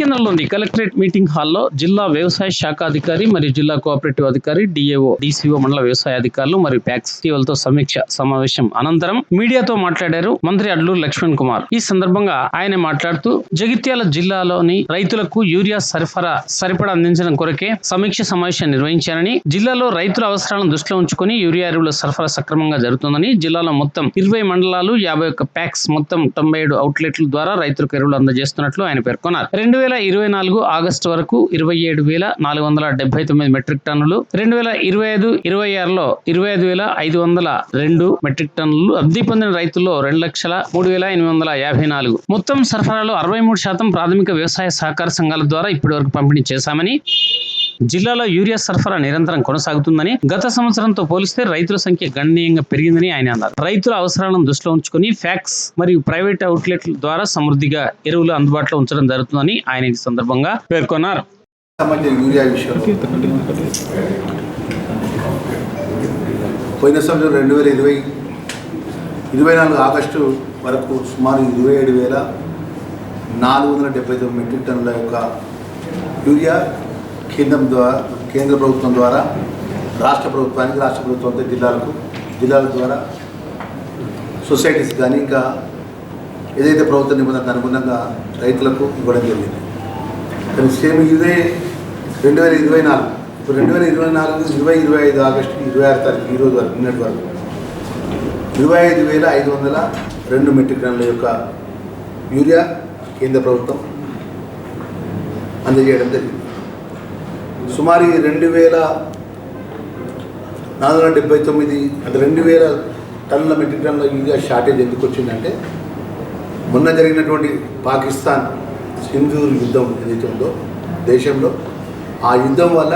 కేంద్రంలోని collectorate meeting హాల్లో జిల్లా వ్యవసాయ శాఖ అధికారి మరియు జిల్లా కోఆపరేటివ్ అధికారి డిఏఓ డిసిఓ మండల వ్యవసాయ అధికారులు మరియు ప్యాక్స్తో సమీక్ష సమావేశం అనంతరం మీడియాతో మాట్లాడారు మంత్రి అడ్లూరు లక్ష్మణ్ కుమార్. ఈ సందర్భంగా ఆయన మాట్లాడుతూ జగిత్యాల జిల్లాలోని రైతులకు యూరియా సరఫరా సరిపడా అందించడం కొరకే సమీక్ష సమావేశం నిర్వహించారని జిల్లాలో రైతుల అవసరాలను దృష్టిలో ఉంచుకొని యూరియా ఎరువుల సరఫరా సక్రమంగా జరుగుతుందని జిల్లాలో మొత్తం ఇరవై మండలాలు యాభై ఒక్క ప్యాక్స్ మొత్తం తొంభై ఏడు అవుట్లెట్ల ద్వారా రైతులకు ఎరువులు అందజేస్తున్నట్లు ఆయన పేర్కొన్నారు. రెండు వేల ఇరవై నాలుగు ఆగస్టు వరకు ఇరవై ఏడు వేల నాలుగు వందల డెబ్బై తొమ్మిది మెట్రిక్ టన్నులు రెండు వేల ఇరవై ఐదు ఇరవై ఆరులో ఇరవై ఐదు వేల ఐదు వందల రెండు మెట్రిక్ టన్నులు లబ్ధి పొందిన రైతుల్లో రెండు లక్షల మూడు వేల ఎనిమిది వందల యాభై నాలుగు. మొత్తం సరఫరాలో అరవై మూడు శాతం ప్రాథమిక వ్యవసాయ సహకార సంఘాల ద్వారా ఇప్పటి వరకు పంపిణీ చేశామని జిల్లాలో యూరియా సరఫరా నిరంతరం కొనసాగుతుందని గత సంవత్సరంతో పోలిస్తే రైతుల సంఖ్య గణనీయంగా పెరిగిందని ఆయన అన్నారు. రైతుల అవసరాలను దృష్టిలో ఉంచుకొని ఫ్యాక్స్ మరియు ప్రైవేట్ అవుట్లెట్ల ద్వారా సమృద్ధిగా ఎరువులు అందుబాటులో ఉంచడం జరుగుతుందని ఆయన ఈ సందర్భంగా పేర్కొన్నారు. పోయిన సంవత్సరం రెండు వేల ఇరవై ఇరవై నాలుగు ఆగస్టు వరకు సుమారు ఇరవై ఏడు వేల నాలుగు వందల డెబ్బై తొమ్మిది మెట్రిక్ టన్నుల యొక్క యూరియా కేంద్రం ద్వారా కేంద్ర ప్రభుత్వం ద్వారా రాష్ట్ర ప్రభుత్వానికి రాష్ట్ర ప్రభుత్వంతో జిల్లాలకు జిల్లాల ద్వారా సొసైటీస్ కానీ ఇంకా ఏదైతే ప్రభుత్వ నిబంధనకు అనుగుణంగా రైతులకు ఇవ్వడం జరిగింది. కానీ సేమ్ ఇదే రెండు వేల ఇరవై నాలుగు ఇప్పుడు రెండు వేల ఇరవై నాలుగు ఇరవై ఇరవై ఐదు ఆగస్టు ఇరవై ఆరు తారీఖు ఈ రోజు వరకు నిన్నటి వరకు ఇరవై ఐదు వేల ఐదు వందల రెండు మెట్రిక్ టన్నుల యొక్క యూరియా కేంద్ర ప్రభుత్వం అందజేయడం జరిగింది. సుమారు రెండు వేల నాలుగు వందల డెబ్బై తొమ్మిది అంటే రెండు వేల టన్నుల మెట్రిక్ టన్నుల యూరియా షార్టేజ్ ఎందుకు వచ్చిందంటే మొన్న జరిగినటువంటి పాకిస్తాన్ సింధూర్ యుద్ధం ఏదైతే ఉందో దేశంలో ఆ యుద్ధం వల్ల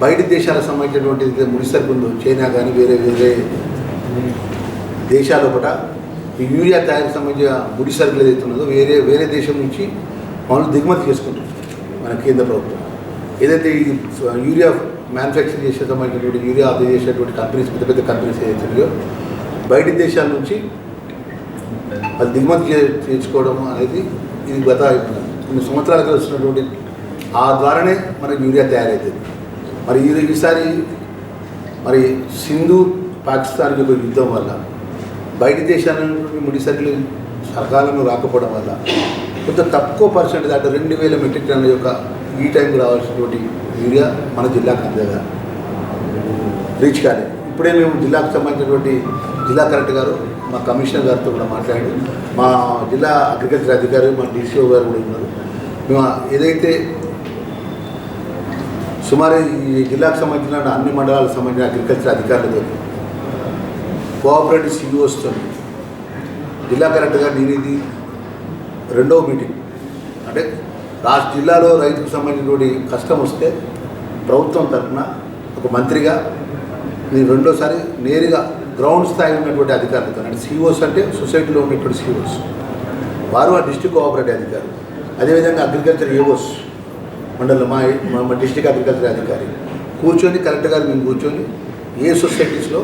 బయట దేశాలకు సంబంధించినటువంటి ముడిసరుకు ఉందో చైనా కానీ వేరే వేరే దేశాల ఒకట ఈ యూరియా తయారీకి సంబంధించిన ముడిసరుకులు ఏదైతే ఉన్నదో వేరే వేరే దేశం నుంచి వాళ్ళు దిగుమతి చేసుకుంటారు మన కేంద్ర ప్రభుత్వం. ఏదైతే ఈ యూరియా మ్యానుఫ్యాక్చర్ చేసే సంబంధించినటువంటి యూరియా అది చేసేటువంటి కంపెనీస్ పెద్ద పెద్ద కంపెనీస్ ఏదైతే ఉన్నాయో బయట దేశాల నుంచి అది దిగుమతి చేయించుకోవడం చేసుకోవడం అనేది ఇది గత కొన్ని సంవత్సరాలుగా వచ్చినటువంటి ఆ ద్వారానే మనకి యూరియా తయారవుతుంది మరి ఇది ఈసారి మరి సింధు పాకిస్తాన్ యొక్క యుద్ధం వల్ల బయట దేశాల నుండి ముడిసరుకులు సకాలంలో రాకపోవడం వల్ల కొంత తక్కువ పర్సెంట్ దాంట్లో రెండు వేల మెట్రిక్ టన్నుల యొక్క ఈ టైంకి రావాల్సినటువంటి యూరియా మన జిల్లాకు అందగా రీచ్ కాలేదు ఇప్పుడే మేము జిల్లాకు సంబంధించినటువంటి జిల్లా కలెక్టర్ గారు మా కమిషనర్ గారితో కూడా మాట్లాడి మా జిల్లా అగ్రికల్చర్ అధికారి మా డీసీఓ గారు కూడా ఉన్నారు. మేము ఏదైతే సుమారు ఈ జిల్లాకు సంబంధించిన అన్ని మండలాలకు సంబంధించిన అగ్రికల్చర్ అధికారులతో కోఆపరేటివ్ సిఇఓస్తో జిల్లా కలెక్టర్ గారు నేను ఇది రెండవ మీటింగ్. అంటే రాష్ట్ర జిల్లాలో రైతుకు సంబంధించినటువంటి కష్టం వస్తే ప్రభుత్వం తరఫున ఒక మంత్రిగా నేను రెండోసారి నేరుగా గ్రౌండ్ స్థాయి ఉన్నటువంటి అధికారులతో అంటే సిఓస్ అంటే సొసైటీలో ఉన్నటువంటి సిఓస్ వారు ఆ డిస్టిక్ కోఆపరేటివ్ అధికారి. అదేవిధంగా అగ్రికల్చర్ ఏఓస్ మండలం మా మా డిస్టిక్ అగ్రికల్చర్ అధికారి. కూర్చొని కలెక్టర్ గారు మేము కూర్చొని ఏ సొసైటీస్లో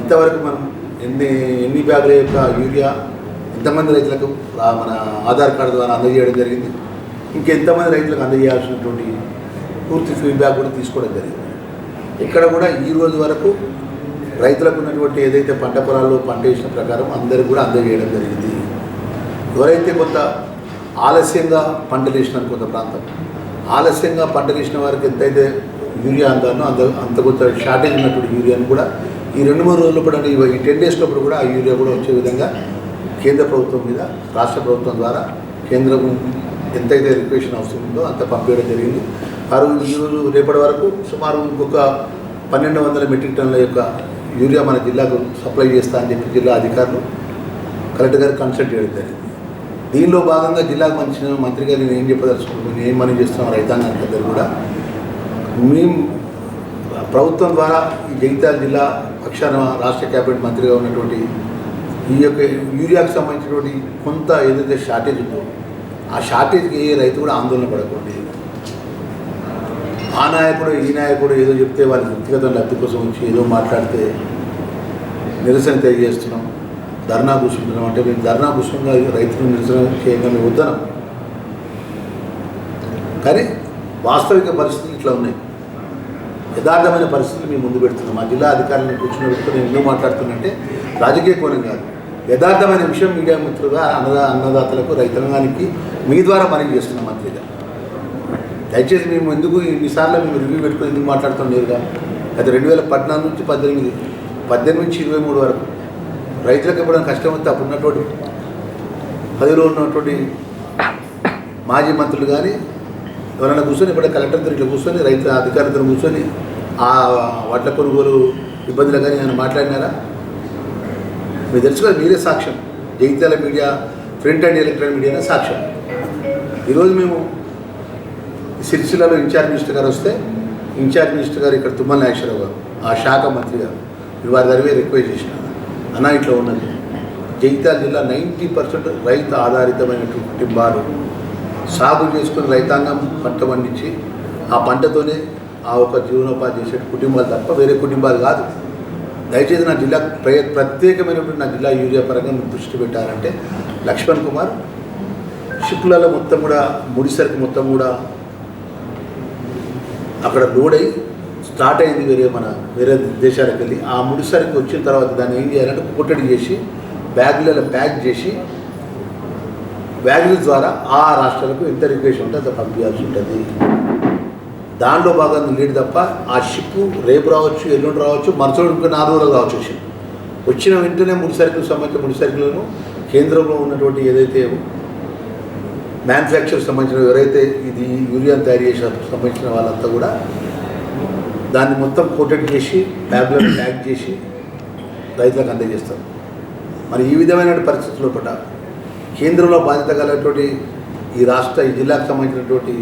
ఇంతవరకు మనం ఎన్ని ఎన్ని బ్యాగుల యొక్క యూరియా ఎంతమంది రైతులకు మన ఆధార్ కార్డు ద్వారా అందజేయడం జరిగింది? ఇంకెంతమంది రైతులకు అందజేయాల్సినటువంటి పూర్తి ఫీడ్బ్యాక్ కూడా తీసుకోవడం జరిగింది. ఇక్కడ కూడా ఈ రోజు వరకు రైతులకు ఉన్నటువంటి ఏదైతే పంట పొలాల్లో పంట వేసిన ప్రకారం అందరికి కూడా అందజేయడం జరిగింది. ఎవరైతే కొంత ఆలస్యంగా పంటలు వేసినారు కొంత ప్రాంతం ఆలస్యంగా పంటలు వేసిన వారికి ఎంతైతే యూరియా అందానో అంత అంత కొంత షార్టేజ్ ఉన్నటువంటి యూరియాను కూడా ఈ రెండు మూడు రోజులు కూడా అంటే ఈ టెన్ డేస్ లోపల కూడా ఆ యూరియా కూడా వచ్చే విధంగా కేంద్ర ప్రభుత్వం మీద రాష్ట్ర ప్రభుత్వం ద్వారా కేంద్రం ఎంతైతే రిక్వేషన్ అవసరం ఉందో అంత పంపించడం జరిగింది. ఆ రోజు ఈరోజు రేపటి వరకు సుమారు ఇంకొక పన్నెండు వందల మెట్రిక్ టన్నుల యొక్క యూరియా మన జిల్లాకు సప్లై చేస్తా అని చెప్పి జిల్లా అధికారులు కలెక్టర్ గారు కన్సల్ట్ చేయడం జరిగింది. దీనిలో భాగంగా జిల్లాకు మంచి మంత్రి గారు నేను ఏం చెప్పదలుచుకున్నాను నేను ఏం మనం చేస్తున్నాం రైతాంగానికి అందరూ కూడా. మేము ప్రభుత్వం ద్వారా ఈ జగిత్యాల జిల్లా పక్షాన రాష్ట్ర క్యాబినెట్ మంత్రిగా ఉన్నటువంటి ఈ యొక్క యూరియాకు సంబంధించినటువంటి కొంత ఏదైతే షార్టేజ్ ఉందో ఆ షార్టేజ్కి ఏ రైతు కూడా ఆందోళన పడకూడదు. ఆ నాయకుడు ఈ నాయకుడు ఏదో చెప్తే వాళ్ళ వ్యక్తిగత లబ్ధి కోసం వచ్చి ఏదో మాట్లాడితే నిరసన తెలియజేస్తున్నాం. ధర్నా కూర్చుంటున్నాం. అంటే మేము ధర్నా కూర్చుంగా రైతులు నిరసన చేయగా మేము వద్దనం కానీ వాస్తవిక పరిస్థితులు ఇట్లా ఉన్నాయి. యథార్థమైన పరిస్థితులు మేము ముందు పెడుతున్నాం. మా జిల్లా అధికారులను కూర్చుని పెట్టుకుని నేను ఎందుకు మాట్లాడుతున్నంటే రాజకీయ కోణం కాదు. యథార్థమైన విషయం మీడియా మిత్రుగా అన్నదా అన్నదాతలకు రైతాంగానికి మీ ద్వారా మనం చేస్తున్నాం మంత్రిగా దయచేసి మేము ఎందుకు ఇన్నిసార్లు మేము రివ్యూ పెట్టుకుని ఎందుకు మాట్లాడుతాం నేరుగా? అది రెండు వేల పద్నాలుగు నుంచి పద్దెనిమిది పద్దెనిమిది నుంచి ఇరవై మూడు వరకు రైతులకు ఇవ్వడం కష్టం వస్తే అప్పుడు ఉన్నటువంటి పదిలో ఉన్నటువంటి మాజీ మంత్రులు కానీ ఎవరైనా కూర్చొని ఇప్పుడు కలెక్టర్ దగ్గర కూర్చొని రైతు అధికారులతో కూర్చొని ఆ వడ్ల కొనుగోలు ఇబ్బందులు కానీ ఆయన మాట్లాడినారా? మీరు తెలుసుకోవాలి మీరే సాక్ష్యం. Jagtial media print and electronic మీడియానే సాక్ష్యం. ఈరోజు మేము సిరిసిల్లలో ఇన్ఛార్జ్ మినిస్టర్ గారు వస్తే ఇన్ఛార్జ్ మినిస్టర్ గారు ఇక్కడ తుమ్మల నాగేశ్వరరావు గారు ఆ శాఖ మంత్రి గారు మీరు వారి దగ్గర రిక్వెస్ట్ చేసిన. అన్న ఇట్లా ఉన్నది. జగిత్యాల జిల్లా నైంటీ పర్సెంట్ రైతు ఆధారితమైనటువంటి కుటుంబాలు. సాగు చేసుకుని రైతాంగం పంట పండించి ఆ పంటతోనే ఆ ఒక జీవనోపాధి చేసే కుటుంబాలు తప్ప వేరే కుటుంబాలు కాదు. దయచేసి నా జిల్లా ప్ర ప్రత్యేకమైనటువంటి నా జిల్లా యూరియా పరంగా మీరు దృష్టి పెట్టారంటే లక్ష్మణ్ కుమార్. షిప్లలో మొత్తం కూడా ముడిసరికి మొత్తం కూడా అక్కడ లోడ్ అయి స్టార్ట్ అయింది వేరే మన వేరే దేశాలకు వెళ్ళి. ఆ ముడిసరికి వచ్చిన తర్వాత దాన్ని ఏం చేయాలంటే కొట్టడి చేసి బ్యాగులలో ప్యాక్ చేసి బ్యాగుల ద్వారా ఆ రాష్ట్రాలకు ఎంత రిక్వెస్ట్ ఉంటే అంత పంపించాల్సి ఉంటుంది. దాంట్లో భాగంగా లేడు తప్ప ఆ షిప్ రేపు రావచ్చు ఎల్లుండి రావచ్చు మనసులో ఇంకో నాలుగు రోజులు రావచ్చు షిప్. వచ్చిన వెంటనే ముడి సరుకులకు సంబంధించిన ముడి సరుకులను కేంద్రంలో ఉన్నటువంటి ఏదైతే మ్యానుఫ్యాక్చర్ సంబంధించిన ఎవరైతే ఇది యూరియా తయారు చేసిన సంబంధించిన వాళ్ళంతా కూడా దాన్ని మొత్తం కోటెడ్ చేసి బ్యాగ్లో ప్యాక్ చేసి రైతులకు అందజేస్తారు. మరి ఈ విధమైన పరిస్థితుల్లో పట్ల కేంద్రంలో బాధ్యత కలిగినటువంటి ఈ రాష్ట్ర ఈ జిల్లాకు సంబంధించినటువంటి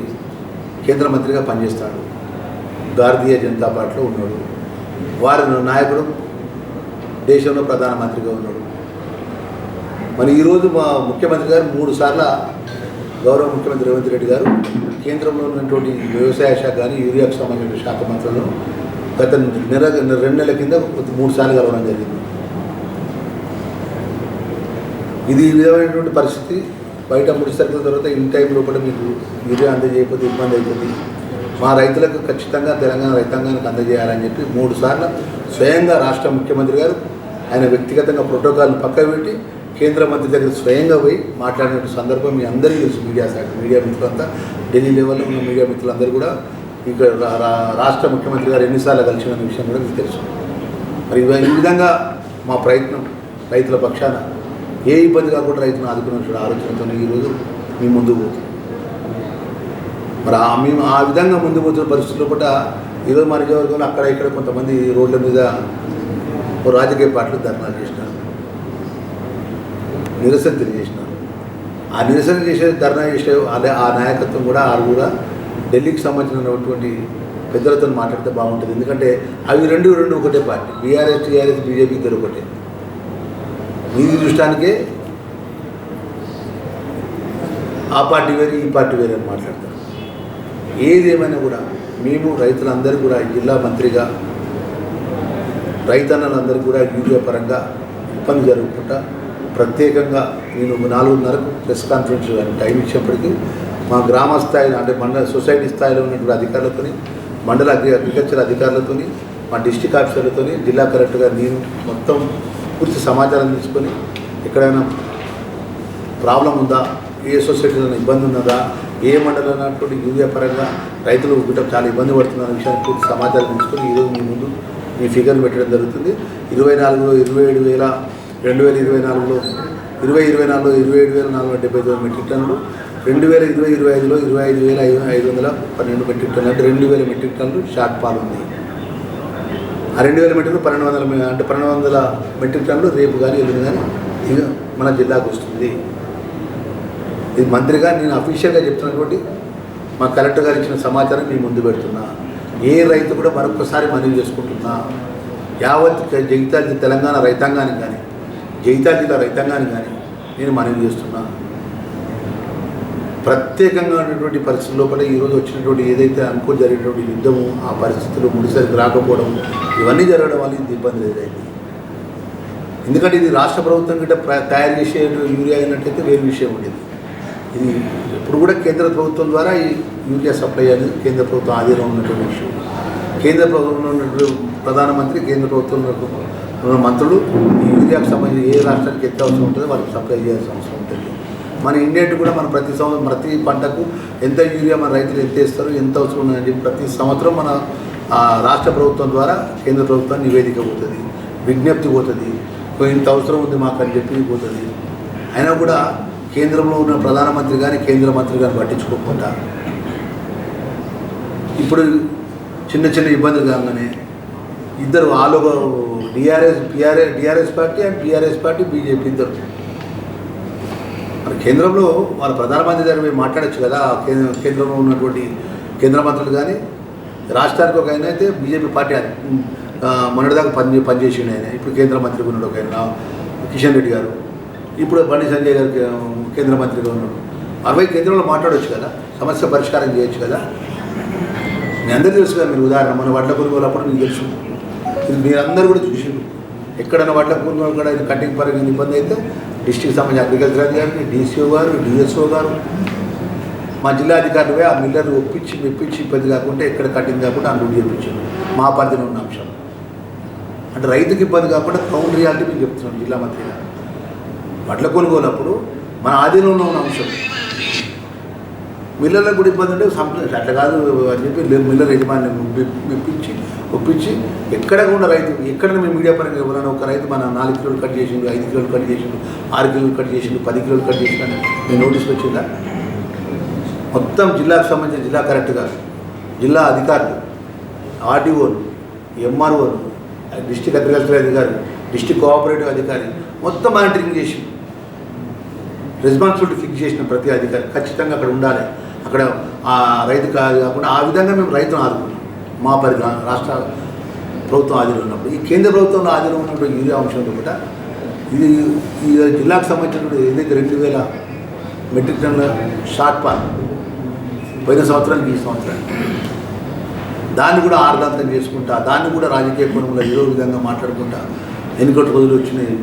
కేంద్ర మంత్రిగా పనిచేస్తాడు. భారతీయ జనతా పార్టీలో ఉన్నాడు. వారి నాయకుడు దేశంలో ప్రధానమంత్రిగా ఉన్నాడు. మరి ఈరోజు మా ముఖ్యమంత్రి గారు మూడు సార్ల గౌరవ ముఖ్యమంత్రి రేవంత్ రెడ్డి గారు కేంద్రంలో ఉన్నటువంటి వ్యవసాయ శాఖ కానీ యూరియాకు సంబంధించిన శాఖ మంత్రులను గత నెల రెండు నెలల కింద మూడు సార్లు కలవడం జరిగింది. ఇది విధమైనటువంటి పరిస్థితి. బయట ముడి సరుకుల తర్వాత ఇన్ టైం లోపల మీకు యూరియా అందజేయకపోతే ఇబ్బంది అవుతుంది. మా రైతులకు ఖచ్చితంగా తెలంగాణ రైతాంగానికి అందజేయాలని చెప్పి మూడు సార్లు స్వయంగా రాష్ట్ర ముఖ్యమంత్రి గారు ఆయన వ్యక్తిగతంగా ప్రోటోకాల్ని పక్క పెట్టి కేంద్ర మంత్రి దగ్గర స్వయంగా పోయి మాట్లాడిన సందర్భం మీ అందరికీ తెలుసు మీడియా శాఖ మీడియా మిత్రులంతా. ఢిల్లీ లెవెల్లో ఉన్న మీడియా మిత్రులందరూ కూడా ఇక్కడ రాష్ట్ర ముఖ్యమంత్రి గారు ఎన్నిసార్లు కలిసిన విషయం కూడా మీకు తెలుసు. మరి ఈ విధంగా మా ప్రయత్నం రైతుల పక్షాన ఏ ఇబ్బంది కాకుండా రైతును ఆదుకున్న ఆలోచనతో ఈరోజు మీ ముందుకు పోతుంది. మరి ఆ మేము ఆ విధంగా ముందు పోతున్న పరిస్థితుల్లో కూడా ఈరోజు మన నియోజకవర్గంలో అక్కడ ఇక్కడ కొంతమంది రోడ్ల మీద రాజకీయ పార్టీలు ధర్నాలు చేసినారు. నిరసన తెలియజేసినారు ఆ నిరసన చేసే ధర్నా చేసే అదే ఆ నాయకత్వం కూడా వాళ్ళు కూడా ఢిల్లీకి సంబంధించినటువంటి పెద్దలతో మాట్లాడితే బాగుంటుంది. ఎందుకంటే అవి రెండు రెండు ఒకటే పార్టీ. బీఆర్ఎస్ టీఆర్ఎస్ బీజేపీ ఇద్దరు ఒకటే. వీధి దృష్టానికే ఆ పార్టీ వేరే ఈ పార్టీ వేరే అని మాట్లాడతారు. ఏదేమైనా కూడా మేము రైతులందరూ కూడా ఈ జిల్లా మంత్రిగా రైతన్నలందరూ కూడా యూరియా పరంగా ఇబ్బంది జరగకుండా ప్రత్యేకంగా నేను నాలుగున్నరకు ప్రెస్ కాన్ఫరెన్స్ కానీ టైం ఇచ్చేప్పటికీ మా గ్రామ స్థాయిలో అంటే మండల సొసైటీ స్థాయిలో ఉన్నటువంటి అధికారులతోని మండల అగ్రి అగ్రికల్చర్ అధికారులతోని మా డిస్టిక్ ఆఫీసర్లతో జిల్లా కలెక్టర్గా నేను మొత్తం పూర్తి సమాచారం తీసుకొని ఎక్కడైనా ప్రాబ్లం ఉందా? ఏ సొసైటీలో ఇబ్బంది ఉన్నదా? ఏ మండలం అన్నటువంటి యూరియా పరంగా రైతులు గిట్ట చాలా ఇబ్బంది పడుతున్న విషయాన్ని పూర్తి సమాచారం తీసుకొని ఈరోజు మీ ముందు ఈ ఫిగర్ పెట్టడం జరుగుతుంది. ఇరవై నాలుగులో ఇరవై ఏడు వేల రెండు వేల ఇరవై నాలుగులో ఇరవై ఇరవై నాలుగులో ఇరవై ఏడు వేల నాలుగు వందల డెబ్బై తొమ్మిది మెట్రిక్ టన్నులు రెండు వేల ఇరవై ఇరవై ఐదులో ఇరవై ఐదు వేల ఐదు ఐదు వందల పన్నెండు మెట్రిక్ టన్నులు అంటే రెండు వేల మెట్రిక్ టన్నులు షార్ట్ పాల్ ఉంది ఆ రెండు వేల మెట్రిక్ పన్నెండు వందల అంటే పన్నెండు వందల మెట్రిక్ టన్నులు రేపు కానీ ఎల్లుండి కానీ ఇది మన జిల్లాకు వస్తుంది. ఇది మంత్రిగా నేను అఫీషియల్గా చెప్తున్నటువంటి మా కలెక్టర్ గారు ఇచ్చిన సమాచారం మీ ముందు పెడుతున్నా. ఏ రైతు కూడా మరొకసారి మనవి చేసుకుంటున్నా. యావత్ జగిత్యాల తెలంగాణ రైతాంగానికి కానీ జగిత్యాల జిల్లా రైతాంగానికి కానీ నేను మనవి చేస్తున్నాను ప్రత్యేకంగా ఉన్నటువంటి పరిస్థితుల లోపల ఈరోజు వచ్చినటువంటి ఏదైతే అనుకో జరిగినటువంటి యుద్ధము ఆ పరిస్థితులు ముడిసరికి రాకపోవడం ఇవన్నీ జరగడం వల్ల ఇంత ఇబ్బంది ఎదురైంది ఎందుకంటే ఇది రాష్ట్ర ప్రభుత్వం గిట్ట తయారు చేసే యూరియా అయినట్లయితే వేరే విషయం ఉండేది. ఇది ఇప్పుడు కూడా కేంద్ర ప్రభుత్వం ద్వారా ఈ యూరియా సప్లై అనేది కేంద్ర ప్రభుత్వం ఆధీనంలో ఉన్నటువంటి విషయం. కేంద్ర ప్రభుత్వంలో ఉన్నటువంటి ప్రధానమంత్రి కేంద్ర ప్రభుత్వంలో ఉన్న మంత్రులు ఈ యూరియాకు సంబంధించి ఏ రాష్ట్రానికి ఎంత అవసరం ఉంటుందో వాళ్ళకి సప్లై చేయాల్సిన అవసరం ఉంటుంది. మన ఇండియన్ కూడా మన ప్రతి సంవత్సరం ప్రతి పంటకు ఎంత యూరియా మన రైతులు ఎంత ఇస్తారు ఎంత అవసరం ఉందని చెప్పి ప్రతి సంవత్సరం మన రాష్ట్ర ప్రభుత్వం ద్వారా కేంద్ర ప్రభుత్వం నివేదిక పోతుంది విజ్ఞప్తి పోతుంది. ఇంత అవసరం ఉంది మాకు అని చెప్పి పోతుంది. అయినా కూడా కేంద్రంలో ఉన్న ప్రధానమంత్రి కానీ కేంద్ర మంత్రి కానీ పట్టించుకోకుండా ఇప్పుడు చిన్న చిన్న ఇబ్బందులు కాగానే ఇద్దరు ఆలో DRS PRS DRS party and TRS party BJP ఇద్దరు. కేంద్రంలో వాళ్ళ ప్రధానమంత్రి గారు మేము మాట్లాడచ్చు కదా కేంద్ర కేంద్రంలో ఉన్నటువంటి కేంద్ర మంత్రులు కానీ రాష్ట్రానికి ఒక ఆయన అయితే బీజేపీ పార్టీ మొన్నటిదాకా పని పనిచేసిండు ఆయన ఇప్పుడు కేంద్ర మంత్రిగా ఉన్నాడు ఒక ఆయన కిషన్ రెడ్డి గారు. ఇప్పుడు బండి సంజయ్ గారు కేంద్ర మంత్రిగా ఉన్నాడు. అరవై కేంద్రంలో మాట్లాడవచ్చు కదా సమస్య పరిష్కారం చేయొచ్చు కదా. మీ అందరూ తెలుసు కదా మీరు ఉదాహరణ మన వడ్ల కొనుగోలు అప్పుడు మీకు తెలుసు. మీరందరూ కూడా చూసి ఎక్కడైనా వడ్ల కొనుగోలు కూడా ఇది కటింగ్ పరంగా ఇబ్బంది అయితే డిస్టిక్ సంబంధించిన అగ్రికల్చర్ అధికారి డిసిఓ గారు డిఎస్ఓ గారు మా జిల్లా అధికారులు ఆ మిల్లర్లు ఒప్పించి మెప్పించి ఇబ్బంది కాకుండా ఎక్కడ కటింగ్ కాకుండా అందులో చేయించారు మా పరిధిలో ఉన్న అంశం. అంటే రైతుకి ఇబ్బంది కాకుండా కౌంట్ రియాలిటీ మేము చెప్తున్నాం జిల్లా మంత్రి గారు వడ్ల కొనుగోలు అప్పుడు మన ఆధీనంలో ఉన్న అంశం. మిల్లర్లకు కూడా ఇబ్బంది ఉంటే సంప్రదించి అట్లా కాదు అని చెప్పి మిల్లర్ యజమాని మెప్పించి ఒప్పించి ఎక్కడ కూడా రైతు ఎక్కడ మేము మీడియా పరంగా ఎవరైనా ఒక రైతు మన నాలుగు కిలోలు కట్ చేసిండు ఐదు కిలోలు కట్ చేసిండు ఆరు కిలోలు కట్ చేసిండు పది కిలోలు కట్ చేసిండు అని నేను నోటీస్ వచ్చిందా? మొత్తం జిల్లాకు సంబంధించిన జిల్లా కరెక్ట్గా జిల్లా అధికారులు ఆర్డీఓలు ఎంఆర్ఓలు డిస్టిక్ అగ్రికల్చర్ అధికారి డిస్టిక్ కోఆపరేటివ్ అధికారి మొత్తం మానిటరింగ్ చేసి రెస్పాన్సిబిలిటీ ఫిక్స్ చేసిన ప్రతి అధికారి. ఖచ్చితంగా అక్కడ ఉండాలి. అక్కడ ఆ రైతు కాకుండా ఆ విధంగా మేము రైతును ఆదుకున్నాం మా పరి రాష్ట్ర ప్రభుత్వం ఆధీనంలో ఉన్నప్పుడు ఈ కేంద్ర ప్రభుత్వంలో ఆధీనంలో ఉన్నప్పుడు యూరియా అంశంలో కూడా ఇది ఈ జిల్లాకు సంబంధించినటువంటి ఏదైతే రెండు వేల మెట్రిక్ టన్ల షార్ట్ పాల్ పోయిన సంవత్సరానికి ఈ సంవత్సరానికి దాన్ని కూడా ఆర్దాంతం చేసుకుంటా దాన్ని కూడా రాజకీయ కోణంలో ఏదో విధంగా మాట్లాడుకుంటా ఎన్నికటి రోజులు వచ్చినాయి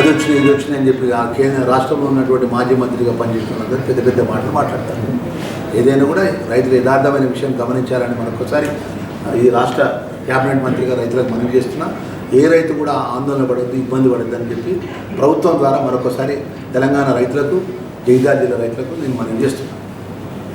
అది వచ్చింది ఇది వచ్చింది అని చెప్పి ఆ కేంద్ర రాష్ట్రంలో ఉన్నటువంటి మాజీ మంత్రిగా పనిచేస్తున్న పెద్ద పెద్ద మాటలు మాట్లాడతారు. ఏదైనా కూడా రైతులు యథార్థమైన విషయం గమనించాలని మనకొకసారి ఈ రాష్ట్ర క్యాబినెట్ మంత్రిగా రైతులకు మనవి చేస్తున్నా. ఏ రైతు కూడా ఆందోళన పడద్దు ఇబ్బంది పడద్దు అని చెప్పి ప్రభుత్వం ద్వారా మరొకసారి తెలంగాణ రైతులకు జగిత్యాల జిల్లా రైతులకు నేను మనవి చేస్తున్నాను